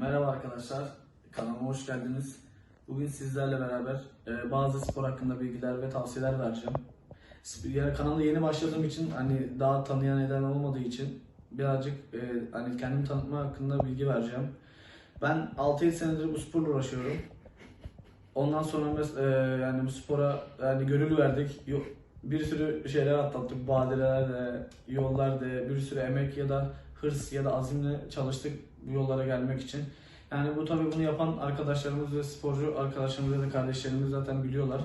Merhaba arkadaşlar, kanalıma hoş geldiniz. Bugün sizlerle beraber e, bazı spor hakkında bilgiler ve tavsiyeler vereceğim. Yani kanala yeni başladığım için hani daha tanıyan eden olmadığı için birazcık e, hani kendimi tanıtma hakkında bilgi vereceğim. Ben 6-7 senedir bu sporla uğraşıyorum. Ondan sonra mes- e, yani bu spora yani gönül verdik. Bir sürü şeyler atlattık. Badireler de, yollar da, bir sürü emek ya da hırs ya da azimle çalıştık bu yollara gelmek için. Yani bu tabii bunu yapan arkadaşlarımız ve sporcu arkadaşlarımız ya da kardeşlerimiz zaten biliyorlar.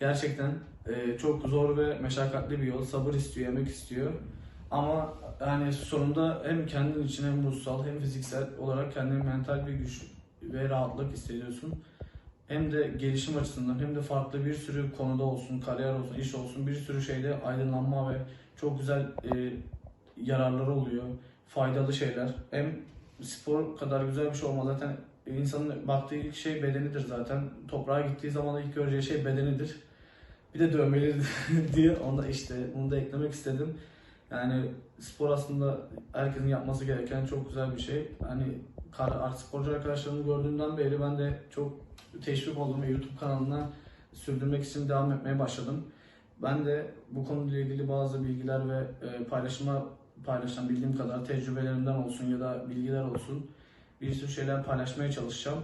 Gerçekten e, çok zor ve meşakkatli bir yol. Sabır istiyor, emek istiyor. Ama yani sonunda hem kendin için hem ruhsal hem fiziksel olarak kendine mental bir güç ve rahatlık hissediyorsun. Hem de gelişim açısından hem de farklı bir sürü konuda olsun, kariyer olsun, iş olsun bir sürü şeyde aydınlanma ve çok güzel e, yararları oluyor. Faydalı şeyler. Hem spor kadar güzel bir şey olmaz. Zaten insanın baktığı ilk şey bedenidir zaten. Toprağa gittiği zaman ilk göreceği şey bedenidir. Bir de dövmelidir diye onu da işte bunu da eklemek istedim. Yani spor aslında herkesin yapması gereken çok güzel bir şey. Hani art sporcu arkadaşlarımı gördüğümden beri ben de çok teşvik oldum YouTube kanalına sürdürmek için devam etmeye başladım. Ben de bu konuyla ilgili bazı bilgiler ve e, paylaşıma paylaşan bildiğim kadar tecrübelerimden olsun ya da bilgiler olsun bir sürü şeyler paylaşmaya çalışacağım.